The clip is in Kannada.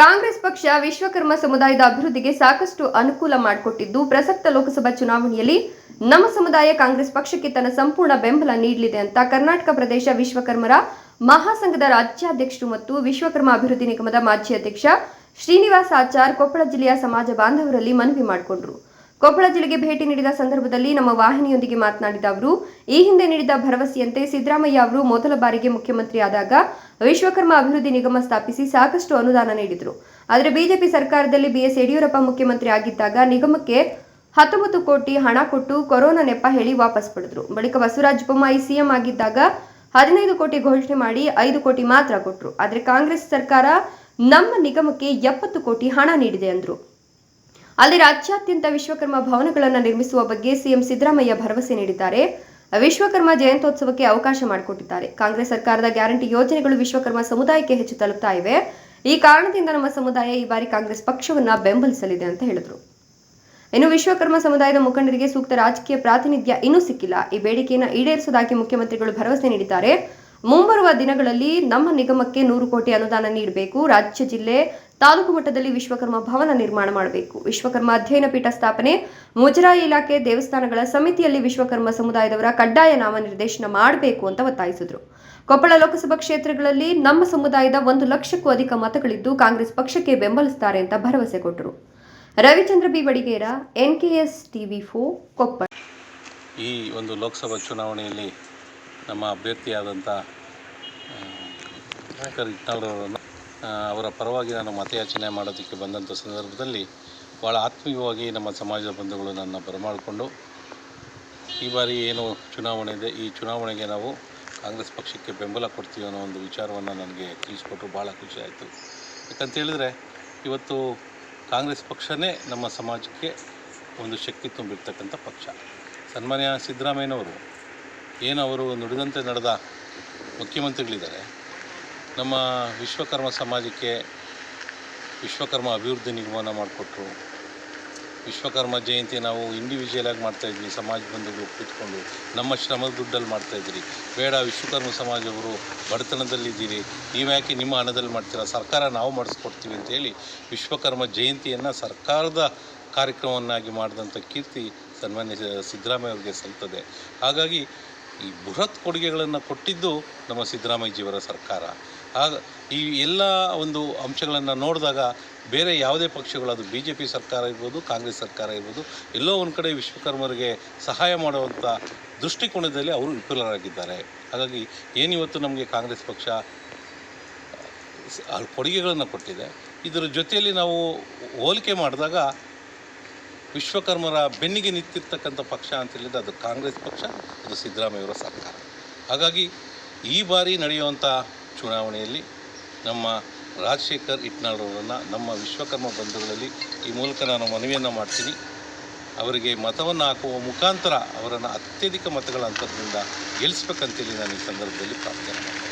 ಕಾಂಗ್ರೆಸ್ ಪಕ್ಷ ವಿಶ್ವಕರ್ಮ ಸಮುದಾಯದ ಅಭಿವೃದ್ಧಿಗೆ ಸಾಕಷ್ಟು ಅನುಕೂಲ ಮಾಡಿಕೊಟ್ಟಿದ್ದು, ಪ್ರಸಕ್ತ ಲೋಕಸಭಾ ಚುನಾವಣೆಯಲ್ಲಿ ನಮ್ಮ ಸಮುದಾಯ ಕಾಂಗ್ರೆಸ್ ಪಕ್ಷಕ್ಕೆ ತನ್ನ ಸಂಪೂರ್ಣ ಬೆಂಬಲ ನೀಡಲಿದೆ ಅಂತ ಕರ್ನಾಟಕ ಪ್ರದೇಶ ವಿಶ್ವಕರ್ಮರ ಮಹಾಸಂಘದ ರಾಜ್ಯಾಧ್ಯಕ್ಷರು ಮತ್ತು ವಿಶ್ವಕರ್ಮ ಅಭಿವೃದ್ಧಿ ನಿಗಮದ ಮಾಜಿ ಅಧ್ಯಕ್ಷ ಶ್ರೀನಿವಾಸ್ ಆಚಾರ್ ಕೊಪ್ಪಳ ಜಿಲ್ಲೆಯ ಸಮಾಜ ಬಾಂಧವರಲ್ಲಿ ಮನವಿ ಮಾಡಿಕೊಂಡರು. ಕೊಪ್ಪಳ ಜಿಲ್ಲೆಗೆ ಭೇಟಿ ನೀಡಿದ ಸಂದರ್ಭದಲ್ಲಿ ನಮ್ಮ ವಾಹಿನಿಯೊಂದಿಗೆ ಮಾತನಾಡಿದ ಅವರು, ಈ ಹಿಂದೆ ನೀಡಿದ ಭರವಸೆಯಂತೆ ಸಿದ್ದರಾಮಯ್ಯ ಅವರು ಮೊದಲ ಬಾರಿಗೆ ಮುಖ್ಯಮಂತ್ರಿ ಆದಾಗ ವಿಶ್ವಕರ್ಮ ಅಭಿವೃದ್ಧಿ ನಿಗಮ ಸ್ಥಾಪಿಸಿ ಸಾಕಷ್ಟು ಅನುದಾನ ನೀಡಿದರು. ಆದರೆ ಬಿಜೆಪಿ ಸರ್ಕಾರದಲ್ಲಿ ಬಿಎಸ್ ಯಡಿಯೂರಪ್ಪ ಮುಖ್ಯಮಂತ್ರಿ ಆಗಿದ್ದಾಗ ನಿಗಮಕ್ಕೆ ಹತ್ತೊಂಬತ್ತು ಕೋಟಿ ಹಣ ಕೊಟ್ಟು ಕೊರೋನಾ ನೆಪ ಹೇಳಿ ವಾಪಸ್ ಪಡೆದರು. ಬಳಿಕ ಬಸವರಾಜ ಬೊಮ್ಮಾಯಿ ಸಿಎಂ ಆಗಿದ್ದಾಗ ಹದಿನೈದು ಕೋಟಿ ಘೋಷಣೆ ಮಾಡಿ ಐದು ಕೋಟಿ ಮಾತ್ರ ಕೊಟ್ಟರು ಆದರೆ ಕಾಂಗ್ರೆಸ್ ಸರ್ಕಾರ ನಮ್ಮ ನಿಗಮಕ್ಕೆ ಎಪ್ಪತ್ತು ಕೋಟಿ ಹಣ ನೀಡಿದೆ ಅಂದ್ರು. ಅಲ್ಲದೆ ರಾಜ್ಯಾದ್ಯಂತ ವಿಶ್ವಕರ್ಮ ಭವನಗಳನ್ನು ನಿರ್ಮಿಸುವ ಬಗ್ಗೆ ಸಿಎಂ ಸಿದ್ದರಾಮಯ್ಯ ಭರವಸೆ ನೀಡಿದ್ದಾರೆ. ವಿಶ್ವಕರ್ಮ ಜಯಂತ್ಯೋತ್ಸವಕ್ಕೆ ಅವಕಾಶ ಮಾಡಿಕೊಟ್ಟಿದ್ದಾರೆ. ಕಾಂಗ್ರೆಸ್ ಸರ್ಕಾರದ ಗ್ಯಾರಂಟಿ ಯೋಜನೆಗಳು ವಿಶ್ವಕರ್ಮ ಸಮುದಾಯಕ್ಕೆ ಹೆಚ್ಚು ತಲುಪ್ತಾ ಇವೆ. ಈ ಕಾರಣದಿಂದ ನಮ್ಮ ಸಮುದಾಯ ಈ ಬಾರಿ ಕಾಂಗ್ರೆಸ್ ಪಕ್ಷವನ್ನ ಬೆಂಬಲಿಸಲಿದೆ ಅಂತ ಹೇಳಿದರು. ಇನ್ನು ವಿಶ್ವಕರ್ಮ ಸಮುದಾಯದ ಮುಖಂಡರಿಗೆ ಸೂಕ್ತ ರಾಜಕೀಯ ಪ್ರಾತಿನಿಧ್ಯ ಇನ್ನೂ ಸಿಕ್ಕಿಲ್ಲ. ಈ ಬೇಡಿಕೆಯನ್ನು ಈಡೇರಿಸುವುದಾಗಿ ಮುಖ್ಯಮಂತ್ರಿಗಳು ಭರವಸೆ ನೀಡಿದ್ದಾರೆ. ಮುಂಬರುವ ದಿನಗಳಲ್ಲಿ ನಮ್ಮ ನಿಗಮಕ್ಕೆ ನೂರು ಕೋಟಿ ಅನುದಾನ ನೀಡಬೇಕು. ರಾಜ್ಯ ಜಿಲ್ಲೆ ತಾಲೂಕು ಮಟ್ಟದಲ್ಲಿ ವಿಶ್ವಕರ್ಮ ಭವನ ನಿರ್ಮಾಣ ಮಾಡಬೇಕು. ವಿಶ್ವಕರ್ಮ ಅಧ್ಯಯನ ಪೀಠ ಸ್ಥಾಪನೆ, ಮುಜರಾಯಿ ಇಲಾಖೆ ದೇವಸ್ಥಾನಗಳ ಸಮಿತಿಯಲ್ಲಿ ವಿಶ್ವಕರ್ಮ ಸಮುದಾಯದವರ ಕಡ್ಡಾಯ ನಾಮನಿರ್ದೇಶನ ಮಾಡಬೇಕು ಅಂತ ಒತ್ತಾಯಿಸಿದರು. ಕೊಪ್ಪಳ ಲೋಕಸಭಾ ಕ್ಷೇತ್ರಗಳಲ್ಲಿ ನಮ್ಮ ಸಮುದಾಯದ ಒಂದು ಲಕ್ಷಕ್ಕೂ ಅಧಿಕ ಮತಗಳಿದ್ದು ಕಾಂಗ್ರೆಸ್ ಪಕ್ಷಕ್ಕೆ ಬೆಂಬಲಿಸುತ್ತಾರೆ ಅಂತ ಭರವಸೆ ಕೊಟ್ಟರು. Ravichandra B. Badigera NKS TV ಫೋ ಕೊಪ್ಪಳ. ಈ ಒಂದು ಲೋಕಸಭಾ ಚುನಾವಣೆಯಲ್ಲಿ ನಮ್ಮ ಅಭ್ಯರ್ಥಿಯಾದಂಥ ಅವರ ಪರವಾಗಿ ನಾನು ಮತಯಾಚನೆ ಮಾಡೋದಕ್ಕೆ ಬಂದಂಥ ಸಂದರ್ಭದಲ್ಲಿ ಭಾಳ ಆತ್ಮೀಯವಾಗಿ ನಮ್ಮ ಸಮಾಜದ ಬಂಧುಗಳು ನನ್ನ ಬರಮಾಡಿಕೊಂಡು ಈ ಬಾರಿ ಏನು ಚುನಾವಣೆ ಇದೆ, ಈ ಚುನಾವಣೆಗೆ ನಾವು ಕಾಂಗ್ರೆಸ್ ಪಕ್ಷಕ್ಕೆ ಬೆಂಬಲ ಕೊಡ್ತೀವಿ ಅನ್ನೋ ಒಂದು ವಿಚಾರವನ್ನು ನನಗೆ ತಿಳಿಸ್ಕೊಟ್ರು ಭಾಳ ಖುಷಿ ಆಯಿತು. ಯಾಕಂತ ಹೇಳಿದ್ರೆ ಇವತ್ತು ಕಾಂಗ್ರೆಸ್ ಪಕ್ಷನೇ ನಮ್ಮ ಸಮಾಜಕ್ಕೆ ಒಂದು ಶಕ್ತಿ ತುಂಬಿರ್ತಕ್ಕಂಥ ಪಕ್ಷ. ಸನ್ಮಾನ್ಯ ಸಿದ್ದರಾಮಯ್ಯನವರು ಏನು ಅವರು ನುಡಿದಂತೆ ನಡೆದ ಮುಖ್ಯಮಂತ್ರಿಗಳಿದ್ದಾರೆ ನಮ್ಮ ವಿಶ್ವಕರ್ಮ ಸಮಾಜಕ್ಕೆ ವಿಶ್ವಕರ್ಮ ಅಭಿವೃದ್ಧಿ ನಿಗಮನ ಮಾಡಿಕೊಟ್ರು. ವಿಶ್ವಕರ್ಮ ಜಯಂತಿ ನಾವು ಇಂಡಿವಿಜುವಲ್ ಆಗಿ ಮಾಡ್ತಾಯಿದ್ವಿ ಸಮಾಜ ಬಂಧುಗಳು ಕೂತ್ಕೊಂಡು ನಮ್ಮ ಶ್ರಮದ ದುಡ್ಡಲ್ಲಿ ಮಾಡ್ತಾಯಿದ್ರಿ ಬೇಡ, ವಿಶ್ವಕರ್ಮ ಸಮಾಜವರು ಬಡತನದಲ್ಲಿದ್ದೀರಿ ನೀವು ಯಾಕೆ ನಿಮ್ಮ ಹಣದಲ್ಲಿ ಮಾಡ್ತೀರಾ? ಸರ್ಕಾರ ನಾವು ಮಾಡಿಸ್ಕೊಡ್ತೀವಿ ಅಂತೇಳಿ ವಿಶ್ವಕರ್ಮ ಜಯಂತಿಯನ್ನು ಸರ್ಕಾರದ ಕಾರ್ಯಕ್ರಮವನ್ನಾಗಿ ಮಾಡಿದಂಥ ಕೀರ್ತಿ ಸನ್ಮಾನ್ಯ ಸಿದ್ದರಾಮಯ್ಯ ಅವರಿಗೆ ಸಲ್ತದೆ. ಹಾಗಾಗಿ ಈ ಬೃಹತ್ ಕೊಡುಗೆಗಳನ್ನು ಕೊಟ್ಟಿದ್ದು ನಮ್ಮ ಸಿದ್ದರಾಮಯ್ಯಜಿಯವರ ಸರ್ಕಾರ. ಆಗ ಈ ಎಲ್ಲ ಒಂದು ಅಂಶಗಳನ್ನು ನೋಡಿದಾಗ ಬೇರೆ ಯಾವುದೇ ಪಕ್ಷಗಳು, ಅದು ಬಿ ಜೆ ಪಿ ಸರ್ಕಾರ ಇರ್ಬೋದು, ಕಾಂಗ್ರೆಸ್ ಸರ್ಕಾರ ಇರ್ಬೋದು, ಎಲ್ಲೋ ಒಂದು ಕಡೆ ವಿಶ್ವಕರ್ಮರಿಗೆ ಸಹಾಯ ಮಾಡುವಂಥ ದೃಷ್ಟಿಕೋನದಲ್ಲಿ ಅವರು ವಿಫಲರಾಗಿದ್ದಾರೆ. ಹಾಗಾಗಿ ಏನಿವತ್ತು ನಮಗೆ ಕಾಂಗ್ರೆಸ್ ಪಕ್ಷ ಕೊಡುಗೆಗಳನ್ನು ಕೊಟ್ಟಿದೆ. ಇದರ ಜೊತೆಯಲ್ಲಿ ನಾವು ಹೋಲಿಕೆ ಮಾಡಿದಾಗ ವಿಶ್ವಕರ್ಮರ ಬೆನ್ನಿಗೆ ನಿಂತಿರ್ತಕ್ಕಂಥ ಪಕ್ಷ ಅಂತ ಹೇಳಿದರೆ ಅದು ಕಾಂಗ್ರೆಸ್ ಪಕ್ಷ, ಅದು ಸಿದ್ದರಾಮಯ್ಯವರ ಸರ್ಕಾರ. ಹಾಗಾಗಿ ಈ ಬಾರಿ ನಡೆಯುವಂಥ ಚುನಾವಣೆಯಲ್ಲಿ ನಮ್ಮ ರಾಜಶೇಖರ್ ಇಟ್ನಾಳ್ರವರನ್ನು ನಮ್ಮ ವಿಶ್ವಕರ್ಮ ಬಂಧುಗಳಲ್ಲಿ ಈ ಮೂಲಕ ನಾನು ಮನವಿಯನ್ನು ಮಾಡ್ತೀನಿ. ಅವರಿಗೆ ಮತವನ್ನು ಹಾಕುವ ಮುಖಾಂತರ ಅವರನ್ನು ಅತ್ಯಧಿಕ ಮತಗಳ ಅಂತರದಿಂದ ಗೆಲ್ಲಿಸ್ಬೇಕಂತೇಳಿ ನಾನು ಈ ಸಂದರ್ಭದಲ್ಲಿ ಪ್ರಾರ್ಥನೆ ಮಾಡ್ತೀನಿ.